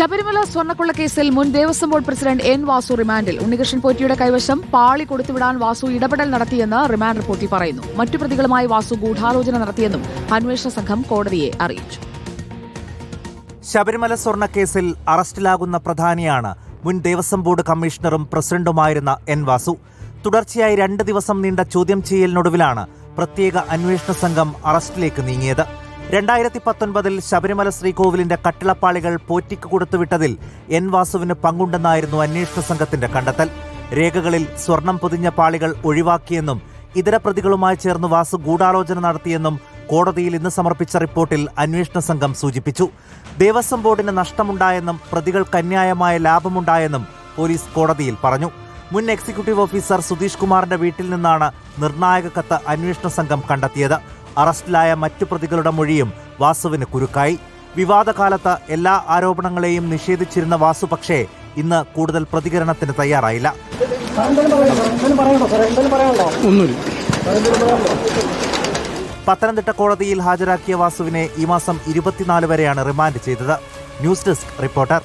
ശബരിമല സ്വർണക്കൊള്ള കേസിൽ മുൻ Devaswom board president N Vasu റിമാൻഡിൽ. ഉണ്ണികൃഷ്ണൻ പോറ്റിയുടെ കൈവശം പാളി കൊടുത്തുവിടാൻ വാസു ഇടപെടൽ നടത്തിയെന്ന് റിമാൻഡ് റിപ്പോർട്ടിൽ പറയുന്നു. മറ്റു പ്രതികളുമായി വാസു ഗൂഢാലോചന നടത്തിയെന്നും അന്വേഷണ സംഘം കോടതിയെ അറിയിച്ചു. ശബരിമല സ്വർണക്കേസിൽ അറസ്റ്റിലാകുന്ന പ്രധാനിയാണ് മുൻ ദേവസ്വം ബോർഡ് കമ്മീഷണറും പ്രസിഡന്റുമായിരുന്ന എൻ വാസു. തുടർച്ചയായി രണ്ട് ദിവസം നീണ്ട ചോദ്യം ചെയ്യലിനൊടുവിലാണ് പ്രത്യേക അന്വേഷണ സംഘം അറസ്റ്റിലേക്ക് നീങ്ങിയത്. രണ്ടായിരത്തി പത്തൊൻപതിൽ ശബരിമല ശ്രീകോവിലിന്റെ കട്ടിളപ്പാളികൾ പോറ്റിക്ക് കൊടുത്തുവിട്ടതിൽ എൻ വാസുവിന് പങ്കുണ്ടെന്നായിരുന്നു അന്വേഷണ സംഘത്തിന്റെ കണ്ടെത്തൽ. രേഖകളിൽ സ്വർണം പൊതിഞ്ഞ പാളികൾ ഒഴിവാക്കിയെന്നും ഇതര പ്രതികളുമായി ചേർന്ന് വാസു ഗൂഢാലോചന നടത്തിയെന്നും കോടതിയിൽ ഇന്ന് സമർപ്പിച്ച റിപ്പോർട്ടിൽ അന്വേഷണ സംഘം സൂചിപ്പിച്ചു. ദേവസ്വം ബോർഡിന് നഷ്ടമുണ്ടായെന്നും പ്രതികൾക്ക് അന്യായമായ ലാഭമുണ്ടായെന്നും പോലീസ് കോടതിയിൽ പറഞ്ഞു. മുൻ എക്സിക്യൂട്ടീവ് ഓഫീസർ സുധീഷ് കുമാറിന്റെ വീട്ടിൽ നിന്നാണ് നിർണായക കത്ത് അന്വേഷണ സംഘം കണ്ടെത്തിയത്. അറസ്റ്റിലായ മറ്റു പ്രതികളുടെ മൊഴിയും വാസുവിന് കുരുക്കായി. വിവാദകാലത്ത് എല്ലാ ആരോപണങ്ങളെയും നിഷേധിച്ചിരുന്ന വാസു പക്ഷേ ഇന്ന് കൂടുതൽ പ്രതികരണത്തിന് തയ്യാറായില്ല. പത്തനംതിട്ട കോടതിയിൽ ഹാജരാക്കിയ വാസുവിനെ ഈ മാസം ഇരുപത്തിനാല് വരെയാണ് റിമാൻഡ് ചെയ്തത്. News desk reporter.